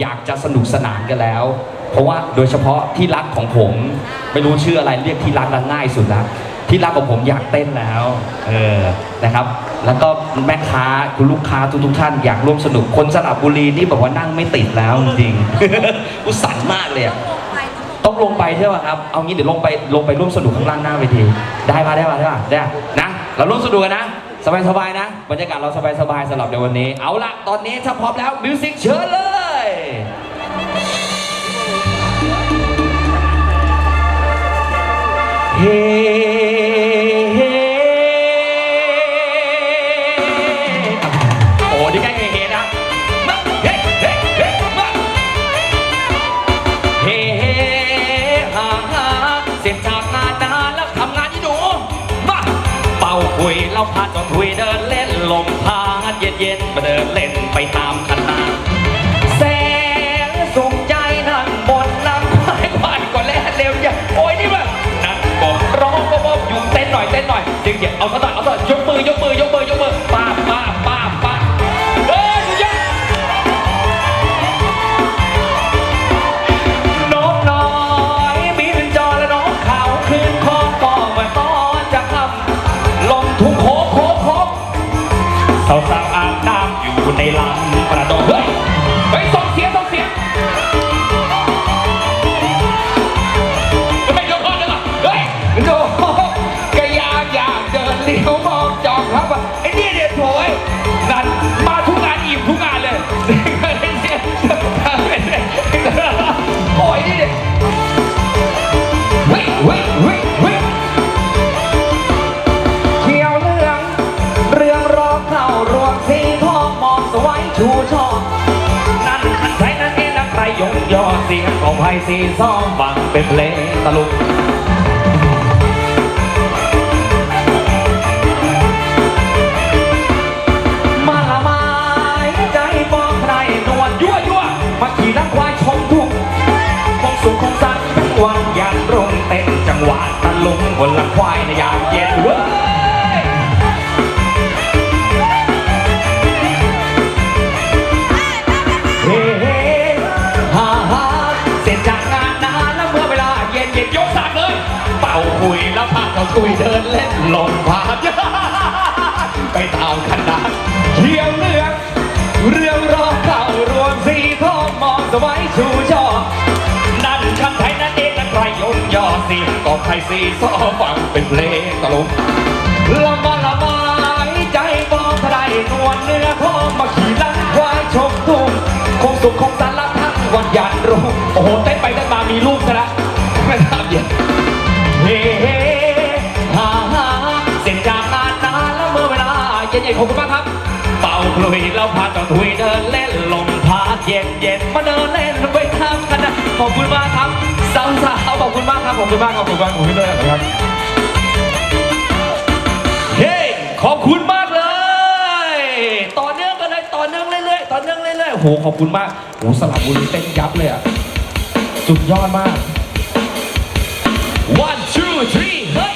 อยากจะสนุกสนานกันแล้ว เพราะว่าโดยเฉพาะที่รักของผม ไม่รู้ชื่ออะไรเรียกที่รักละง่ายสุดละที่รักของผมอยากเต้นแล้วเออนะครับ แล้วก็แม่ค้าคุณลูกค้าทุกๆท่านอยากร่วมสนุกคนสระบุรีนี่แบบว่านั่งไม่ติดแล้วจริงๆอุสั่นมากเลยอะต้องลงไปใช่ป่ะครับ เอางี้เดี๋ยวลงไปลงไปร่วมสนุกข้างล่างหน้าเวที ได้ปะได้ปะได้ปะได้นะเราร่วมสนุกกันนะ สบายสบายๆนะ บรรยากาศเราสบายสบายๆสำหรับในวันนี้ เอาละตอนนี้ถ้าพร้อมแล้วมิวสิกเชิญเลย โอ้นี่ใกล้เฮเฮนะมาเฮ้เฮ้เฮ้มาเฮ้เฮ้ฮ่าฮ่าเสร็จจากงานนานแล้วทำงานที่หนูมาเป่าคุยเราพาจอดคุยเดินเล่นลมพาดเย็นเย็นๆมาเดินเล่นไปตามคณะแเกียเอาซะหน่อยเอาซะหน่อยยกมือยกมือยกมือยกมือป้าบป้าบป้า โอ้ยนี่ด็ดเฮ้ยเฮ้ยเฮ้ยเฮ้ยเขียวเหลือง เรื่องรอเข้ารวมสีทองมองสวยชูช่อนั่นขันใช้นั่นเองนักใครยงยอเสียงของไพสีซ้องฟังเป็นเพลงตลุก ลุงบนหลังควายในยามเย็นเว้ยเฮ้เฮ้ฮ่าฮ่าเสร็จจากงานนานแล้วเมื่อเวลาเย็นเย็นยกสากเลย เป่าคุยแล้วพาเขาคุยเดินเล่นลมพาไปตามคณะเขียวเหลืองเรื่องรอเข้ารวมสีทองมองสวัยชู สีซอฟังเป็นเพลงตลกละมาละไม้ใจบอกใครนวลเนื้อทองมาขี่ลังควายชมทุ่งคงสุขคงสันละทั้งวันยันรุ่งโอ้โหเต้นไปเต้นมามีลูกซะแล้วไม่ทราบเย็นเฮ้ฮ่าฮ่าเสร็จจากงานนานแล้วเมื่อเวลาเย็นๆขอบคุณมากครับเป่าคลุยแล้วพาต่อทุยเดินเล่นลมพัดเย็นเย็นมาเดินเล่นไปทำกันนะขอบคุณมากครับ คุณมากครับขอบคุณมากขอบคุณมากขอบคุณด้วยครับเฮ้ขอบคุณมากเลย ต่อเนื่องกันเลยต่อเนื่องเรื่อยๆต่อเนื่องเรื่อยๆโอ้โหขอบคุณมากโอ้โหสลับบุรีเต้นยับเลยอะสุดยอดมาก one two three เฮ้ย